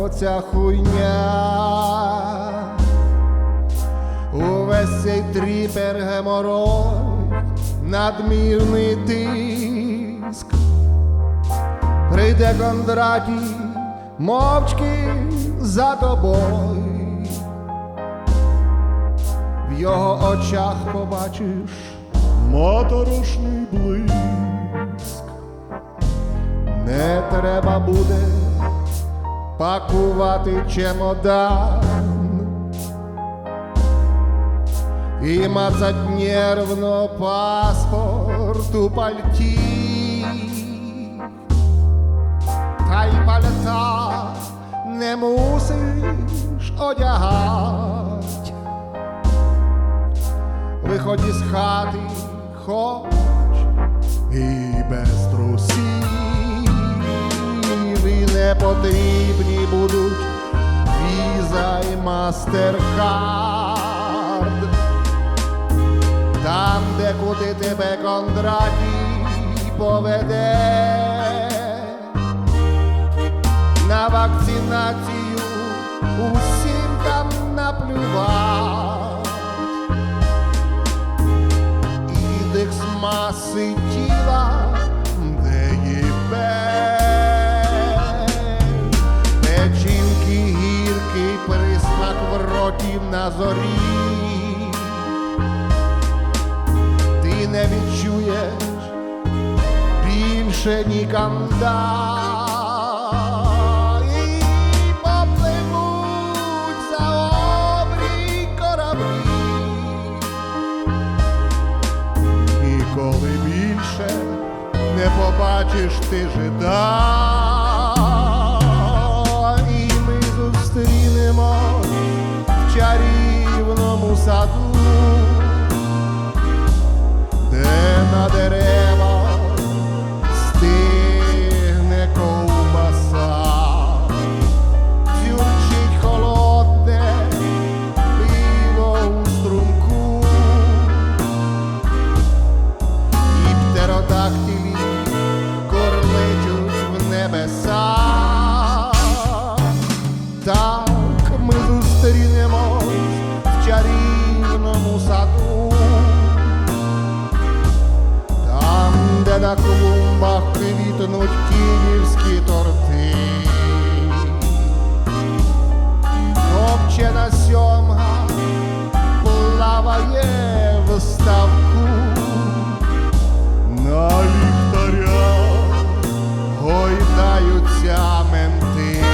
оця хуйня. Увесь цей тріпер геморой, надмірний тиск. Прийде Кондратій мовчки за тобою. В його очах побачиш моторошний блиск. Не треба буде пакувати чемодан і мацать нервно паспорт у пальті. Та й пальта не мусиш одягать. Виходь із хати, хоч і без трусів, і потрібні будуть віза і мастеркард. Там, де куди тебе Кондратій поведе, на вакцинацію усім там наплювать. Індекс маси зорі. Ти не відчуєш більше ніканда. І попливуть за обрій кораблі. І коли більше не побачиш ти жида, небеса. Так ми зустрінемось в чарівному саду, там, де на клумбах квітнуть київські торти. Копчена сьомга плаває в ставку sea mentira.